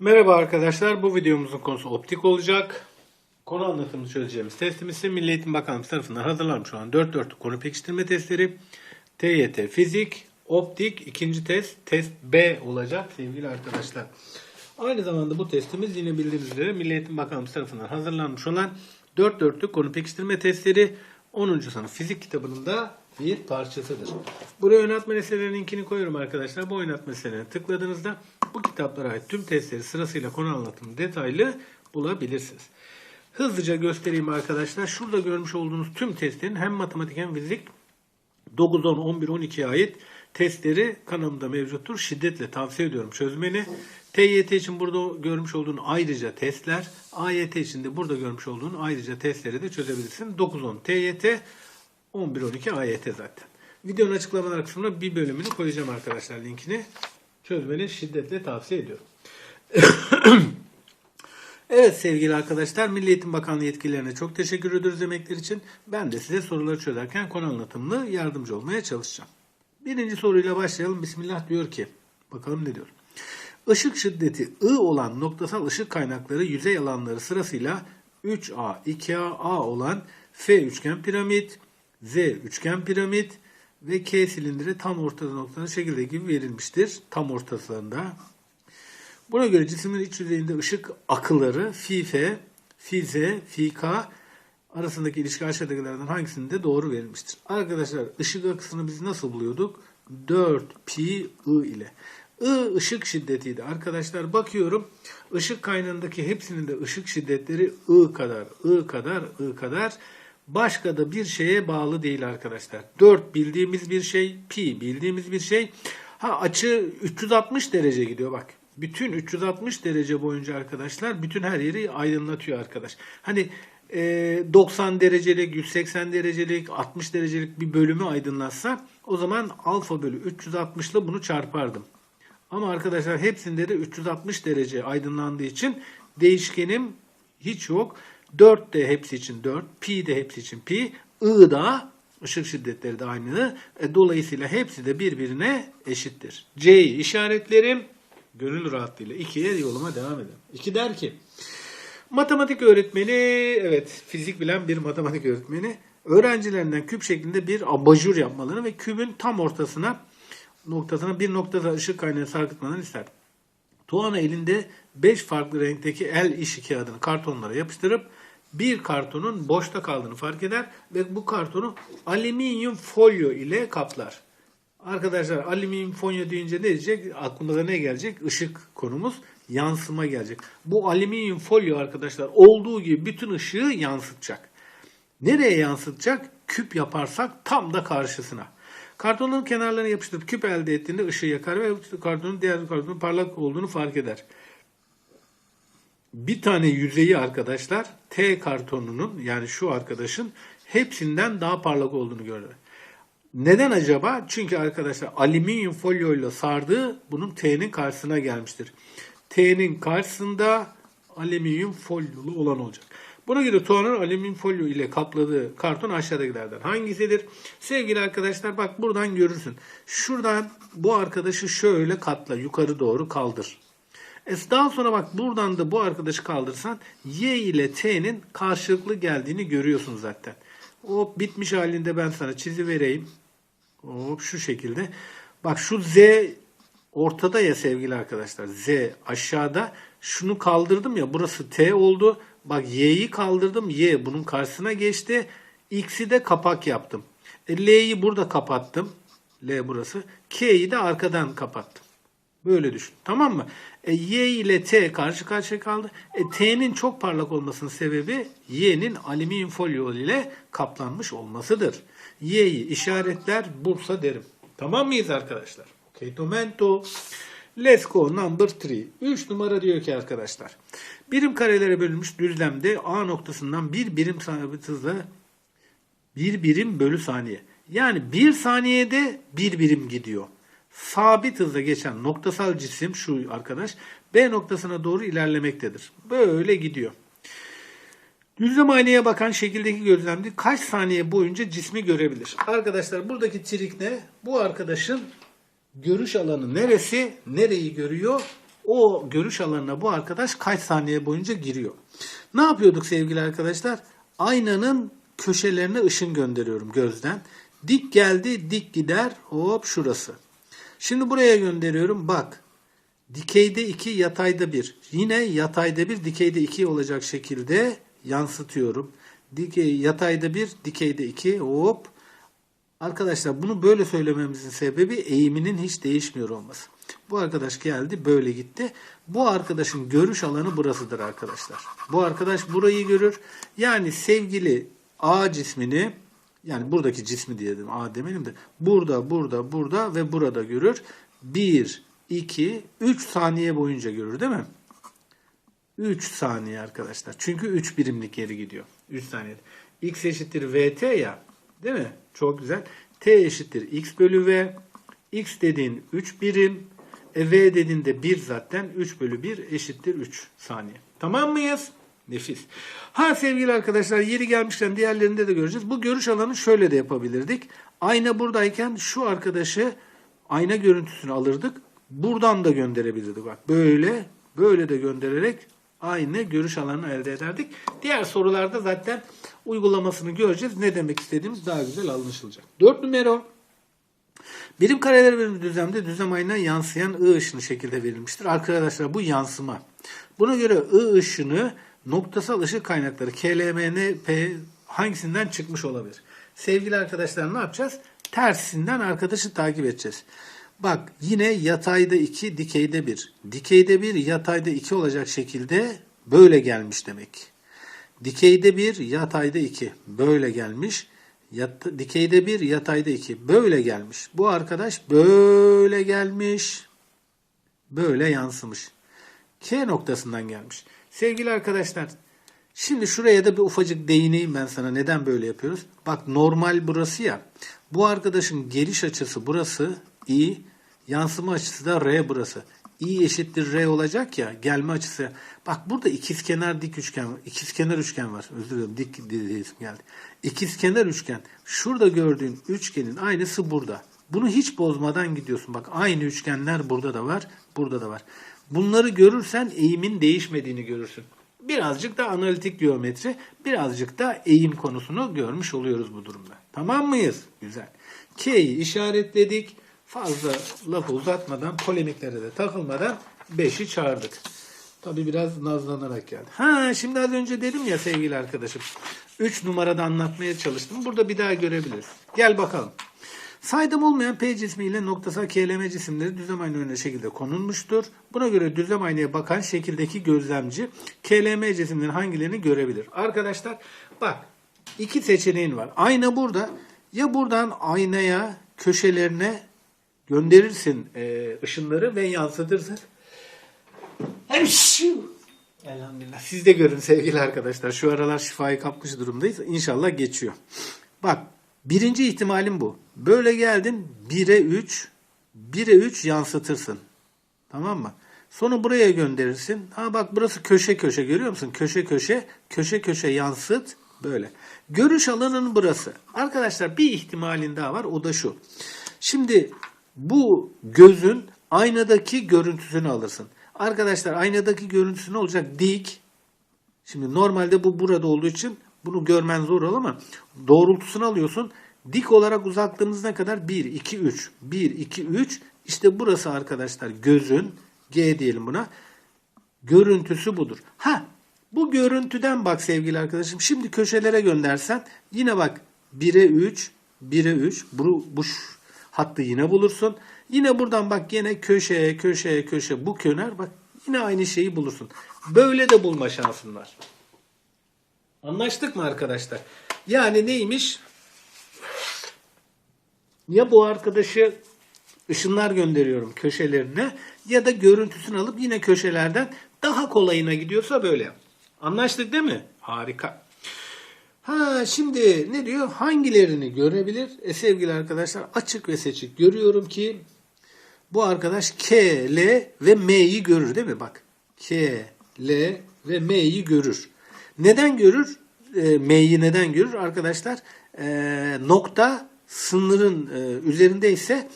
Merhaba arkadaşlar. Bu videomuzun konusu optik olacak. Konu anlatımını çözeceğimiz testimiz ise Milli Eğitim Bakanlığı tarafından hazırlanmış olan 4 dörtlük konu pekiştirme testleri. TYT Fizik, Optik, ikinci test, test B olacak sevgili arkadaşlar. Aynı zamanda bu testimiz yine bildiğiniz üzere Milli Eğitim Bakanlığı tarafından hazırlanmış olan 4 dörtlük konu pekiştirme testleri 10. sınıf fizik kitabının da bir parçasıdır. Buraya oynatma listelerinin linkini koyuyorum arkadaşlar. Bu oynatma listelerine tıkladığınızda bu kitaplara ait tüm testleri sırasıyla konu anlatımı detaylı bulabilirsiniz. Hızlıca göstereyim arkadaşlar. Şurada görmüş olduğunuz tüm testlerin hem matematik hem fizik 9, 10, 11, 12'ye ait testleri kanalımda mevcuttur. Şiddetle tavsiye ediyorum çözmeni. TYT için burada görmüş olduğun ayrıca testler, AYT için de burada görmüş olduğun ayrıca testleri de çözebilirsin. 9, 10 TYT, 11, 12 AYT zaten. Videonun açıklamalar kısmına bir bölümünü koyacağım arkadaşlar linkini. Çözmeni şiddetle tavsiye ediyorum. Evet sevgili arkadaşlar Milli Eğitim Bakanlığı yetkililerine çok teşekkür ediyoruz emekler için. Ben de size soruları çözerken konu anlatımlı yardımcı olmaya çalışacağım. Birinci soruyla başlayalım. Bismillah diyor ki bakalım ne diyor. Işık şiddeti I olan noktasal ışık kaynakları yüzey alanları sırasıyla 3A, 2A, A olan F üçgen piramit, Z üçgen piramit ve K silindiri tam ortada noktada şekilde gibi verilmiştir. Tam ortasında. Buna göre cismin iç yüzeyinde ışık akıları fi F, fi Z, fi K arasındaki ilişki aşağıdakilerden hangisinde doğru verilmiştir? Arkadaşlar ışık akısını biz nasıl buluyorduk? 4 pi I ile. I ışık şiddetiydi. Arkadaşlar bakıyorum ışık kaynağındaki hepsinin de ışık şiddetleri I kadar, I kadar, I kadar. Başka da bir şeye bağlı değil arkadaşlar. 4 bildiğimiz bir şey, pi bildiğimiz bir şey. Ha açı 360 derece gidiyor bak. Bütün 360 derece boyunca arkadaşlar bütün her yeri aydınlatıyor arkadaş. Hani e, 90 derecelik, 180 derecelik, 60 derecelik bir bölümü aydınlatsa o zaman alfa bölü 360 ile bunu çarpardım. Ama arkadaşlar hepsinde de 360 derece aydınlandığı için değişkenim hiç yok. 4 de hepsi için 4, pi de hepsi için pi, I da ışık şiddetleri de aynı. E, dolayısıyla hepsi de birbirine eşittir. C'yi işaretlerim gönül rahatlığıyla 2'ye yoluma devam edelim. 2 der ki matematik öğretmeni evet fizik bilen bir matematik öğretmeni öğrencilerinden küp şeklinde bir abajur yapmalarını ve kübün tam ortasına noktasına bir noktada ışık kaynağı sarkıtmalarını ister. Tuana elinde 5 farklı renkteki el işi kağıdını kartonlara yapıştırıp bir kartonun boşta kaldığını fark eder ve bu kartonu alüminyum folyo ile kaplar. Arkadaşlar alüminyum folyo deyince ne diyecek? Aklımıza ne gelecek? Işık konumuz yansıma gelecek. Bu alüminyum folyo arkadaşlar olduğu gibi bütün ışığı yansıtacak. Nereye yansıtacak? Küp yaparsak tam da karşısına. Kartonun kenarlarına yapıştırıp küp elde ettiğinde ışığı yakar ve kartonun diğer kartonun parlak olduğunu fark eder. Bir tane yüzeyi arkadaşlar T kartonunun yani şu arkadaşın hepsinden daha parlak olduğunu görür. Neden acaba? Çünkü arkadaşlar alüminyum folyoyla sardığı bunun T'nin karşısına gelmiştir. T'nin karşısında alüminyum folyolu olan olacak. Buna göre Tuğan'ın alüminyum folyo ile kapladığı karton aşağıdakilerden hangisidir? Sevgili arkadaşlar bak buradan görürsün. Şuradan bu arkadaşı şöyle katla yukarı doğru kaldır. E daha sonra bak buradan da bu arkadaşı kaldırsan Y ile T'nin karşılıklı geldiğini görüyorsun zaten. Hop bitmiş halinde ben sana çizi vereyim. Hop şu şekilde. Bak şu Z ortada ya sevgili arkadaşlar. Z aşağıda. Şunu kaldırdım ya burası T oldu. Bak Y'yi kaldırdım. Y bunun karşısına geçti. X'i de kapak yaptım. E, L'yi burada kapattım. L burası. K'yi de arkadan kapattım. Böyle düşün. Tamam mı? E, y ile T karşı karşıya kaldı. E, T'nin çok parlak olmasının sebebi Y'nin alüminyum folyo ile kaplanmış olmasıdır. Y'yi işaretler Bursa derim. Tamam mıyız arkadaşlar? Okay, tomento. Let's go number 3. 3 numara diyor ki arkadaşlar. Birim karelere bölünmüş düzlemde A noktasından bir birim hızla bir birim bölü saniye. Yani bir saniyede bir birim gidiyor. Sabit hızla geçen noktasal cisim şu arkadaş B noktasına doğru ilerlemektedir. Böyle gidiyor. Düzlem aynaya bakan şekildeki gözlemde kaç saniye boyunca cismi görebilir? Arkadaşlar buradaki trik ne? Bu arkadaşın görüş alanı neresi? Nereyi görüyor? o görüş alanına bu arkadaş kaç saniye boyunca giriyor. Ne yapıyorduk sevgili arkadaşlar? Aynanın köşelerine ışın gönderiyorum gözden. Dik geldi, dik gider. Hop şurası. Şimdi buraya gönderiyorum. Bak. Dikeyde 2, yatayda 1. Yine yatayda 1, dikeyde 2 olacak şekilde yansıtıyorum. Dikey, yatayda 1, dikeyde 2. Hop. Arkadaşlar bunu böyle söylememizin sebebi eğiminin hiç değişmiyor olması. Bu arkadaş geldi böyle gitti. Bu arkadaşın görüş alanı burasıdır arkadaşlar. Bu arkadaş burayı görür. Yani sevgili A cismini yani buradaki cismi diyelim A demeyelim de burada, burada, burada ve burada görür. 1, 2, 3 saniye boyunca görür değil mi? 3 saniye arkadaşlar. Çünkü 3 birimlik geri gidiyor. 3 saniye. X eşittir VT ya. Değil mi? Çok güzel. T eşittir X bölü V. X dediğin 3 birim. E, v dediğin de 1 zaten. 3 bölü 1 eşittir 3 saniye. Tamam mıyız? Nefis. Ha sevgili arkadaşlar yeri gelmişken diğerlerinde de göreceğiz. Bu görüş alanı şöyle de yapabilirdik. Ayna buradayken şu arkadaşı ayna görüntüsünü alırdık. Buradan da gönderebilirdik. Bak böyle böyle de göndererek aynı görüş alanını elde ederdik. Diğer sorularda zaten uygulamasını göreceğiz. Ne demek istediğimiz daha güzel anlaşılacak. 4 numara. Birim kareler verilmiş düzlemde düzlem ayna yansıyan ı ışını şekilde verilmiştir. Arkadaşlar bu yansıma. Buna göre ı ışını noktasal ışık kaynakları KLMNP hangisinden çıkmış olabilir? Sevgili arkadaşlar ne yapacağız? Tersinden arkadaşı takip edeceğiz. Bak yine yatayda 2, dikeyde 1. Dikeyde 1, yatayda 2 olacak şekilde böyle gelmiş demek. Dikeyde 1, yatayda 2. Böyle gelmiş. Yat, dikeyde 1, yatayda 2. Böyle gelmiş. Bu arkadaş böyle gelmiş. Böyle yansımış. K noktasından gelmiş. Sevgili arkadaşlar, şimdi şuraya da bir ufacık değineyim ben sana. Neden böyle yapıyoruz? Bak normal burası ya. Bu arkadaşın geliş açısı burası i, yansıma açısı da r burası. i eşittir r olacak ya gelme açısı. Bak burada ikizkenar dik üçgen. İkizkenar üçgen var. Özür dilerim dik diyesim geldi. İkizkenar üçgen. Şurada gördüğün üçgenin aynısı burada. Bunu hiç bozmadan gidiyorsun. Bak aynı üçgenler burada da var, burada da var. Bunları görürsen eğimin değişmediğini görürsün. Birazcık da analitik geometri, birazcık da eğim konusunu görmüş oluyoruz bu durumda. Tamam mıyız? Güzel. K'yi işaretledik. Fazla lafı uzatmadan, polemiklere de takılmadan 5'i çağırdık. Tabi biraz nazlanarak geldi. Ha şimdi az önce dedim ya sevgili arkadaşım. 3 numarada anlatmaya çalıştım. Burada bir daha görebiliriz. Gel bakalım. Saydam olmayan P cismi ile noktasal KLM cisimleri düzlem ayna önüne şekilde konulmuştur. Buna göre düzlem aynaya bakan şekildeki gözlemci KLM cisimlerin hangilerini görebilir? Arkadaşlar bak iki seçeneğin var. Ayna burada. Ya buradan aynaya köşelerine gönderirsin e, ışınları ve yansıtırsın. Elhamdülillah. Siz de görün sevgili arkadaşlar. Şu aralar şifayı kapmış durumdayız. İnşallah geçiyor. Bak birinci ihtimalim bu. Böyle geldin 1'e 3 1'e 3 yansıtırsın. Tamam mı? Sonra buraya gönderirsin. Ha bak burası köşe köşe görüyor musun? Köşe köşe köşe köşe yansıt böyle. Görüş alanının burası. Arkadaşlar bir ihtimalin daha var. O da şu. Şimdi bu gözün aynadaki görüntüsünü alırsın. Arkadaşlar aynadaki görüntüsü ne olacak? Dik. Şimdi normalde bu burada olduğu için bunu görmen zor ama doğrultusunu alıyorsun. Dik olarak uzaklığımız ne kadar? 1, 2, 3. 1, 2, 3. İşte burası arkadaşlar gözün, G diyelim buna. Görüntüsü budur. Ha bu görüntüden bak sevgili arkadaşım. Şimdi köşelere göndersen yine bak 1'e 3, 1'e 3. Bu, bu hattı yine bulursun. Yine buradan bak yine köşeye, köşeye, köşe bu köner bak yine aynı şeyi bulursun. Böyle de bulma şansın var. Anlaştık mı arkadaşlar? Yani neymiş? Ya bu arkadaşı ışınlar gönderiyorum köşelerine ya da görüntüsünü alıp yine köşelerden daha kolayına gidiyorsa böyle. Anlaştık değil mi? Harika. Ha şimdi ne diyor? Hangilerini görebilir? E sevgili arkadaşlar açık ve seçik görüyorum ki bu arkadaş K, L ve M'yi görür değil mi? Bak K, L ve M'yi görür. Neden görür? E, M'yi neden görür? Arkadaşlar e, nokta sınırın e, üzerinde ise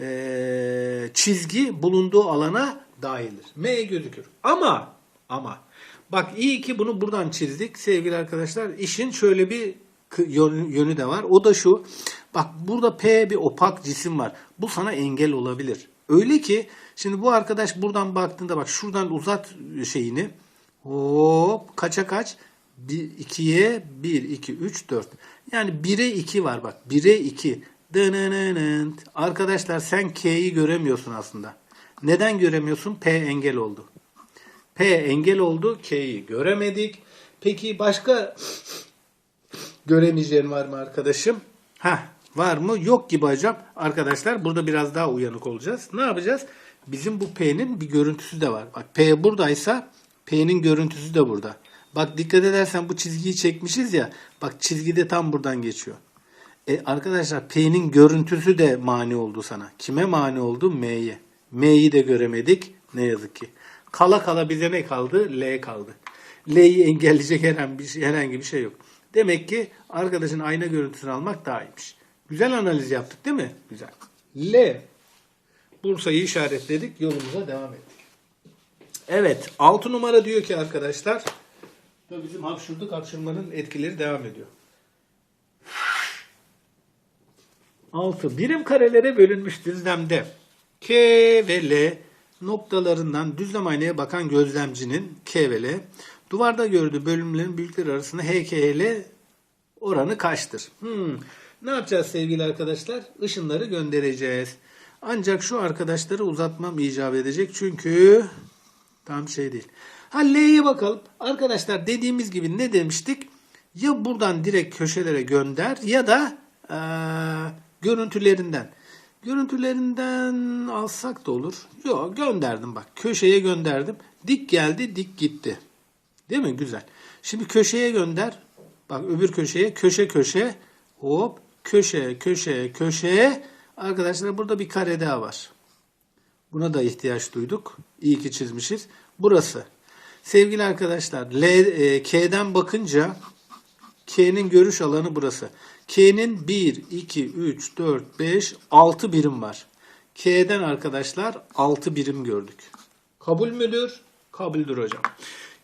e, çizgi bulunduğu alana dahildir. M gözükür. Ama ama bak iyi ki bunu buradan çizdik sevgili arkadaşlar. İşin şöyle bir yönü de var. O da şu. Bak burada P bir opak cisim var. Bu sana engel olabilir. Öyle ki şimdi bu arkadaş buradan baktığında bak şuradan uzat şeyini. Hop kaça kaç? 2'ye 1, 2, 3, 4. Yani 1'e 2 var bak. 1'e 2. Dınınınınt. Arkadaşlar sen K'yi göremiyorsun aslında. Neden göremiyorsun? P engel oldu. P engel oldu. K'yi göremedik. Peki başka göremeyeceğin var mı arkadaşım? Ha var mı? Yok gibi hocam. Arkadaşlar burada biraz daha uyanık olacağız. Ne yapacağız? Bizim bu P'nin bir görüntüsü de var. Bak P buradaysa P'nin görüntüsü de burada. Bak dikkat edersen bu çizgiyi çekmişiz ya. Bak çizgi de tam buradan geçiyor. E arkadaşlar P'nin görüntüsü de mani oldu sana. Kime mani oldu? M'ye. M'yi de göremedik. Ne yazık ki. Kala kala bize ne kaldı? L kaldı. L'yi engelleyecek herhangi bir, şey, herhangi bir şey yok. Demek ki arkadaşın ayna görüntüsünü almak daha iyiymiş. Güzel analiz yaptık değil mi? Güzel. L. Bursa'yı işaretledik. Yolumuza devam ettik. Evet. 6 numara diyor ki arkadaşlar. Ve bizim hapşurduk hapşırmanın etkileri devam ediyor. 6. Birim karelere bölünmüş düzlemde K ve L noktalarından düzlem aynaya bakan gözlemcinin K ve L duvarda gördüğü bölümlerin büyükleri arasında H, K, L oranı kaçtır? Hmm. Ne yapacağız sevgili arkadaşlar? Işınları göndereceğiz. Ancak şu arkadaşları uzatmam icap edecek çünkü tam şey değil. Ha L'ye bakalım. Arkadaşlar dediğimiz gibi ne demiştik? Ya buradan direkt köşelere gönder ya da eee, görüntülerinden. Görüntülerinden alsak da olur. Yok gönderdim bak. Köşeye gönderdim. Dik geldi dik gitti. Değil mi? Güzel. Şimdi köşeye gönder. Bak öbür köşeye köşe köşe hop köşe köşe köşe. Arkadaşlar burada bir kare daha var. Buna da ihtiyaç duyduk. İyi ki çizmişiz. Burası. Sevgili arkadaşlar, L, e, K'den bakınca K'nin görüş alanı burası. K'nin 1, 2, 3, 4, 5, 6 birim var. K'den arkadaşlar 6 birim gördük. Kabul müdür? Kabuldür hocam.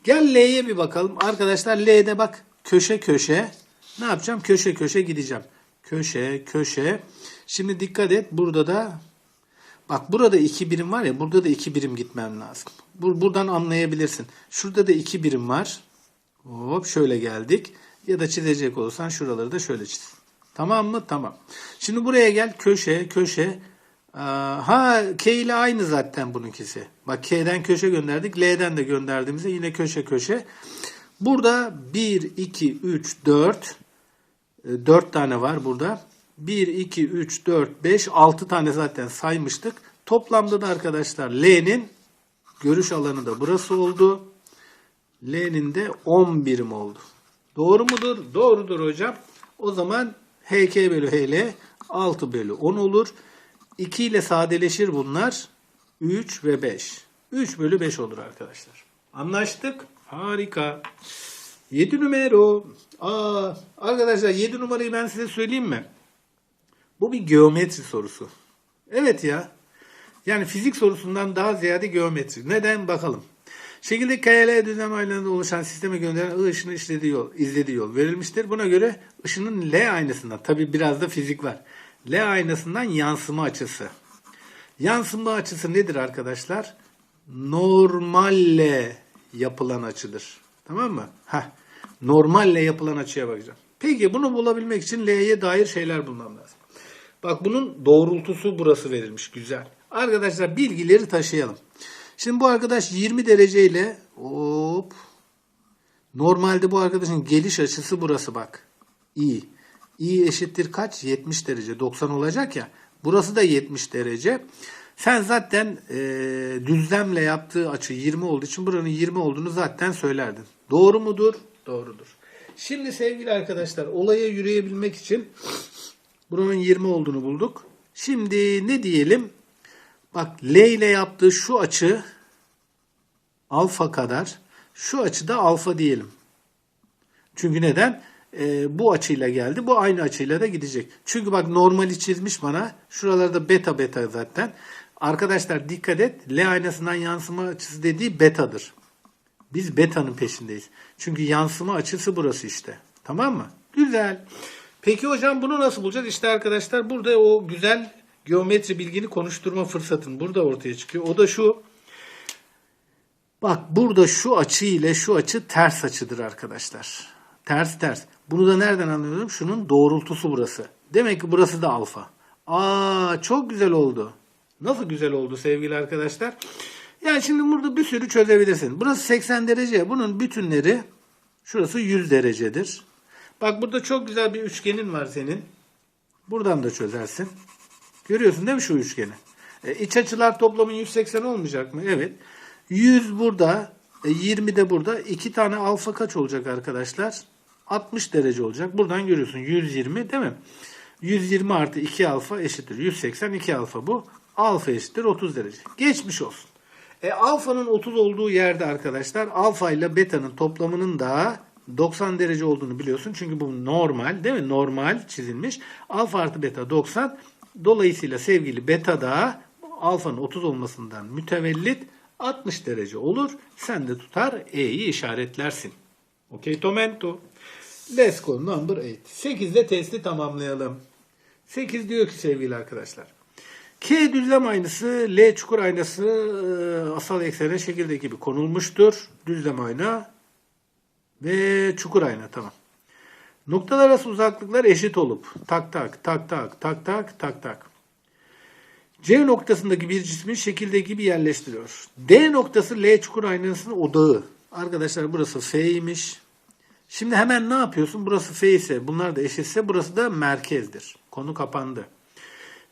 Gel L'ye bir bakalım. Arkadaşlar L'de bak köşe köşe. Ne yapacağım? Köşe köşe gideceğim. Köşe köşe. Şimdi dikkat et. Burada da Bak burada iki birim var ya burada da iki birim gitmem lazım. Bur- buradan anlayabilirsin. Şurada da iki birim var. Hop şöyle geldik. Ya da çizecek olursan şuraları da şöyle çiz. Tamam mı? Tamam. Şimdi buraya gel köşe köşe. Ha K ile aynı zaten bununkisi. Bak K'den köşe gönderdik. L'den de gönderdiğimizde yine köşe köşe. Burada 1, 2, 3, 4. 4 E, tane var burada. 1, 2, 3, 4, 5, 6 tane zaten saymıştık. Toplamda da arkadaşlar L'nin görüş alanı da burası oldu. L'nin de 10 birim oldu. Doğru mudur? Doğrudur hocam. O zaman HK bölü HL 6 bölü 10 olur. 2 ile sadeleşir bunlar. 3 ve 5. 3 bölü 5 olur arkadaşlar. Anlaştık. Harika. 7 numara. Aa, arkadaşlar 7 numarayı ben size söyleyeyim mi? Bu bir geometri sorusu. Evet ya. Yani fizik sorusundan daha ziyade geometri. Neden bakalım. Şekilde KL düzlem aynalarında oluşan sisteme gönderen I ışını işlediği yol, izlediği yol verilmiştir. Buna göre ışının L aynasından, tabi biraz da fizik var. L aynasından yansıma açısı. Yansıma açısı nedir arkadaşlar? Normalle yapılan açıdır. Tamam mı? Heh. Normalle yapılan açıya bakacağım. Peki bunu bulabilmek için L'ye dair şeyler bulmam lazım. Bak bunun doğrultusu burası verilmiş. Güzel. Arkadaşlar bilgileri taşıyalım. Şimdi bu arkadaş 20 dereceyle hop normalde bu arkadaşın geliş açısı burası bak. İ. İ eşittir kaç? 70 derece. 90 olacak ya. Burası da 70 derece. Sen zaten e, düzlemle yaptığı açı 20 olduğu için buranın 20 olduğunu zaten söylerdin. Doğru mudur? Doğrudur. Şimdi sevgili arkadaşlar olaya yürüyebilmek için buranın 20 olduğunu bulduk. Şimdi ne diyelim? Bak L ile yaptığı şu açı alfa kadar. Şu açıda alfa diyelim. Çünkü neden? Ee, bu açıyla geldi. Bu aynı açıyla da gidecek. Çünkü bak normali çizmiş bana. Şuralarda beta beta zaten. Arkadaşlar dikkat et. L aynasından yansıma açısı dediği betadır. Biz beta'nın peşindeyiz. Çünkü yansıma açısı burası işte. Tamam mı? Güzel. Peki hocam bunu nasıl bulacağız? İşte arkadaşlar burada o güzel geometri bilgini konuşturma fırsatın burada ortaya çıkıyor. O da şu. Bak burada şu açı ile şu açı ters açıdır arkadaşlar. Ters ters. Bunu da nereden anlıyorum? Şunun doğrultusu burası. Demek ki burası da alfa. Aa çok güzel oldu. Nasıl güzel oldu sevgili arkadaşlar? Yani şimdi burada bir sürü çözebilirsin. Burası 80 derece. Bunun bütünleri şurası 100 derecedir. Bak burada çok güzel bir üçgenin var senin. Buradan da çözersin. Görüyorsun değil mi şu üçgeni? E, iç açılar toplamı 180 olmayacak mı? Evet. 100 burada, e, 20 de burada. İki tane alfa kaç olacak arkadaşlar? 60 derece olacak. Buradan görüyorsun 120 değil mi? 120 artı 2 alfa eşittir. 180 2 alfa bu. Alfa eşittir 30 derece. Geçmiş olsun. E, alfanın 30 olduğu yerde arkadaşlar alfa ile beta'nın toplamının da 90 derece olduğunu biliyorsun. Çünkü bu normal değil mi? Normal çizilmiş. Alfa artı beta 90. Dolayısıyla sevgili beta da alfanın 30 olmasından mütevellit 60 derece olur. Sen de tutar E'yi işaretlersin. Okey Tomento. Let's go number 8. 8'de testi tamamlayalım. 8 diyor ki sevgili arkadaşlar. K düzlem aynası, L çukur aynası e, asal eksene şekilde gibi konulmuştur. Düzlem ayna ve çukur ayna tamam. Noktalar arası uzaklıklar eşit olup tak tak tak tak tak tak tak tak. C noktasındaki bir cismin şekilde gibi yerleştiriyor. D noktası L çukur aynasının odağı. Arkadaşlar burası F'ymiş. Şimdi hemen ne yapıyorsun? Burası F ise bunlar da eşitse burası da merkezdir. Konu kapandı.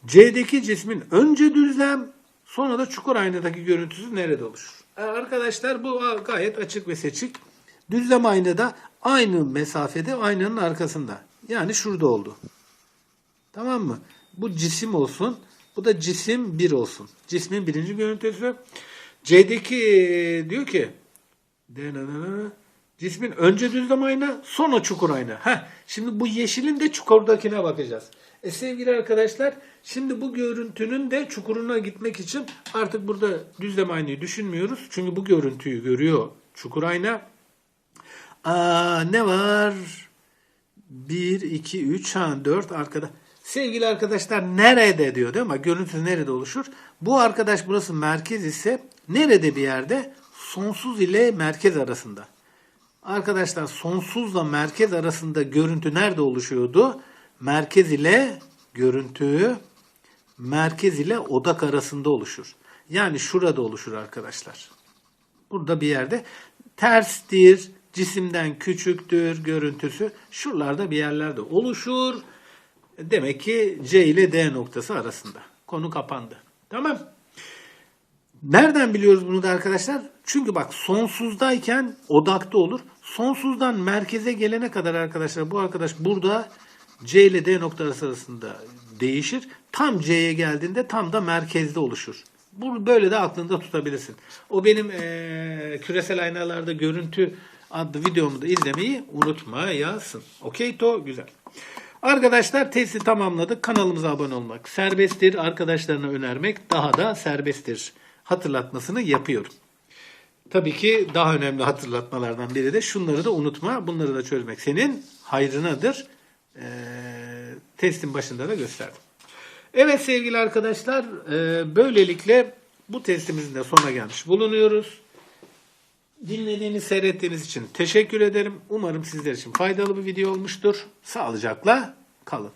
C'deki cismin önce düzlem sonra da çukur aynadaki görüntüsü nerede oluşur? Arkadaşlar bu gayet açık ve seçik. Düzlem aynada aynı mesafede aynanın arkasında. Yani şurada oldu. Tamam mı? Bu cisim olsun. Bu da cisim 1 olsun. Cismin birinci görüntüsü. C'deki e, diyor ki cismin önce düzlem ayna sonra çukur ayna. Heh, şimdi bu yeşilin de çukurdakine bakacağız. E sevgili arkadaşlar şimdi bu görüntünün de çukuruna gitmek için artık burada düzlem aynayı düşünmüyoruz. Çünkü bu görüntüyü görüyor çukur ayna. Aa, ne var? 1, 2, 3, ha 4 arkada. Sevgili arkadaşlar nerede diyor değil mi? Görüntü nerede oluşur? Bu arkadaş burası merkez ise nerede bir yerde? Sonsuz ile merkez arasında. Arkadaşlar sonsuzla merkez arasında görüntü nerede oluşuyordu? Merkez ile görüntü merkez ile odak arasında oluşur. Yani şurada oluşur arkadaşlar. Burada bir yerde terstir, cisimden küçüktür görüntüsü. Şuralarda bir yerlerde oluşur. Demek ki C ile D noktası arasında. Konu kapandı. Tamam. Nereden biliyoruz bunu da arkadaşlar? Çünkü bak sonsuzdayken odakta olur. Sonsuzdan merkeze gelene kadar arkadaşlar bu arkadaş burada C ile D noktası arasında değişir. Tam C'ye geldiğinde tam da merkezde oluşur. Bu böyle de aklında tutabilirsin. O benim eee, küresel aynalarda görüntü adlı videomu da izlemeyi unutmayasın. Okey to güzel. Arkadaşlar testi tamamladık. Kanalımıza abone olmak serbesttir. Arkadaşlarına önermek daha da serbesttir. Hatırlatmasını yapıyorum. Tabii ki daha önemli hatırlatmalardan biri de şunları da unutma. Bunları da çözmek senin hayrınadır. Ee, testin başında da gösterdim. Evet sevgili arkadaşlar e, böylelikle bu testimizin de sonuna gelmiş bulunuyoruz. Dinlediğiniz, seyrettiğiniz için teşekkür ederim. Umarım sizler için faydalı bir video olmuştur. Sağlıcakla kalın.